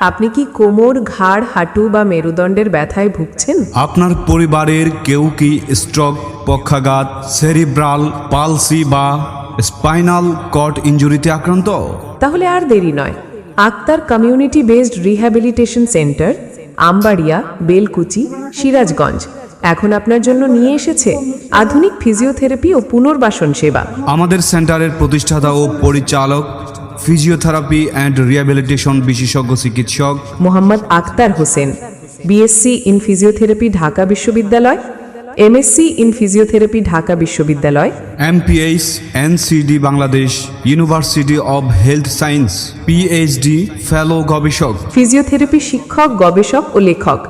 আপনি কি কোমর ঘাড় হাঁটু বা মেরুদণ্ডের ব্যথায় ভুগছেন? আপনার পরিবারের কেউ কি স্ট্রোক পক্ষাঘাত সেরিব্রাল পালসি বা স্পাইনাল কর্ড ইনজুরিতে আক্রান্ত? তাহলে আর দেরি নয়। Akhtar community based rehabilitation centre Ambaria Belkuchi Sirajganj. এখন আপনার জন্য নিয়ে এসেছে আধুনিক ফিজিওথেরাপি ও পুনর্বাসন সেবা। আমাদের সেন্টারের প্রতিষ্ঠাতা ও পরিচালক ফিজিওথেরাপি অ্যান্ড রিহ্যাবিলিটেশন বিশেষজ্ঞ চিকিৎসক Mohammad Akhtar Hossain BSc in physiotherapy Dhaka বিশ্ববিদ্যালয় এমএসসি ইন ফিজিওথেরাপি ঢাকা বিশ্ববিদ্যালয় MPH NCD Bangladesh university of health science PhD fellow গবেষক ফিজিওথেরাপি শিক্ষক গবেষক ও লেখক।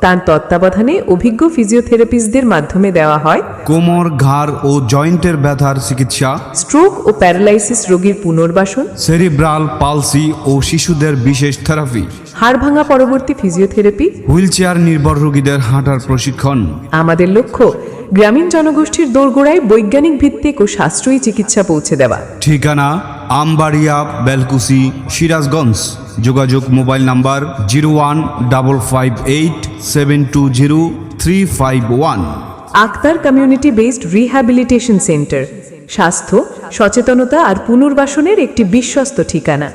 তার তত্ত্বাবধানে অভিজ্ঞ ফিজিওথেরাপিস্টদের মাধ্যমে দেওয়া হয় কোমর ঘাড় ও জয়েন্টের ব্যথার চিকিৎসা স্ট্রোক ও প্যারালাইসিস রোগীর পুনর্বাসন সেরিব্রাল পালসি ও শিশুদের বিশেষ থেরাপি হাড় ভাঙা পরবর্তী ফিজিওথেরাপি হুইলচেয়ার নির্ভর রোগীদের হাঁটার প্রশিক্ষণ। আমাদের লক্ষ্য গ্রামীণ জনগোষ্ঠীর দোরগোড়ায় বৈজ্ঞানিক ভিত্তিক ও সাশ্রয়ী চিকিৎসা পৌঁছে দেওয়া। ঠিকানা আমবাড়িয়া, বেলকুসি, সিরাজগঞ্জ। যোগাযোগ mobile number zero one, double five eight, seven two zero, three five one. Akhtar community based rehabilitation centre. স্বাস্থ্য, সচেতনতা আর পুনর্বাসনের একটি বিশ্বস্ত ঠিকানা।